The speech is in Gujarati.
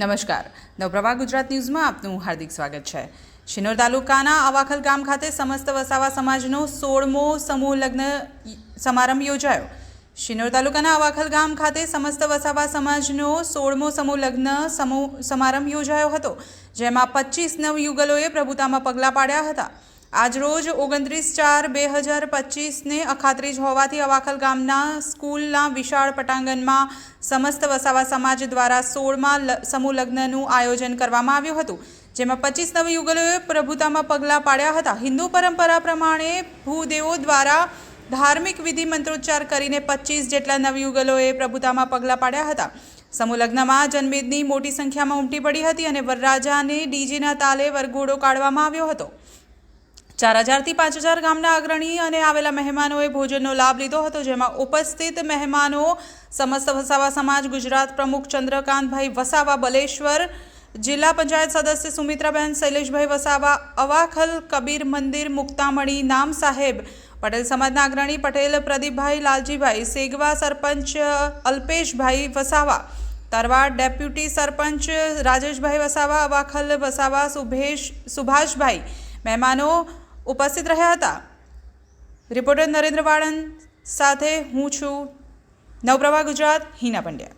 નમસ્કાર. નવપ્રભા ગુજરાત ન્યૂઝમાં આપનું હાર્દિક સ્વાગત છે. શિનોર તાલુકાના અવાખલ ગામ ખાતે સમસ્ત વસાવા સમાજનો સોળમો સમૂહ લગ્ન સમારંભ યોજાયો. શિનોર તાલુકાના અવાખલ ગામ ખાતે સમસ્ત વસાવા સમાજનો સોળમો સમૂહ લગ્ન સમૂહ, સમારંભ યોજાયો હતો, જેમાં પચીસ નવયુગલોએ પ્રભુતામાં પગલાં પાડ્યા હતા. આજરોજ ઓગણત્રીસ ચાર બે હજાર પચીસને અખાત્રીજ હોવાથી અવાખલ ગામના સ્કૂલના વિશાળ પટાંગણમાં સમસ્ત વસાવા સમાજ દ્વારા સોળમાં સમૂહ લગ્નનું આયોજન કરવામાં આવ્યું હતું, જેમાં પચીસ નવયુગલોએ પ્રભુતામાં પગલાં પાડ્યા હતા. હિન્દુ પરંપરા પ્રમાણે ભૂદેવો દ્વારા ધાર્મિક વિધિ મંત્રોચ્ચાર કરીને પચીસ જેટલા નવયુગલોએ પ્રભુતામાં પગલાં પાડ્યા હતા. સમૂહ લગ્નમાં જનમેદની મોટી સંખ્યામાં ઉમટી પડી હતી અને વરરાજાને ડીજેના તાલે વરઘોડો કાઢવામાં આવ્યો હતો. ચાર હજારથી પાંચ હજાર ગામના અગ્રણી અને આવેલા મહેમાનોએ ભોજનનો લાભ લીધો હતો, જેમાં ઉપસ્થિત મહેમાનો સમસ્ત વસાવા સમાજ, ગુજરાત પ્રમુખ ચંદ્રકાંતભાઈ વસાવા, બલેશ્વર જિલ્લા પંચાયત સદસ્ય સુમિત્રાબેન, શૈલેષભાઈ વસાવા, અવાખલ કબીર મંદિર, મુક્તામણી નામ સાહેબ, પટેલ સમાજના અગ્રણી પટેલ, પ્રદીપભાઈ લાલજીભાઈ, સેગવા સરપંચ અલ્પેશભાઈ વસાવા તરવાડ ડેપ્યુટી સરપંચ રાજેશભાઈ વસાવા, અવાખલ વસાવા સુભેશ સુભાષભાઈ, મહેમાનો ઉપસ્થિત રહ્યા હતા. રિપોર્ટર નરેન્દ્ર વાળંદ સાથે હું છું નવપ્રભા ગુજરાત હિના પંડ્યા.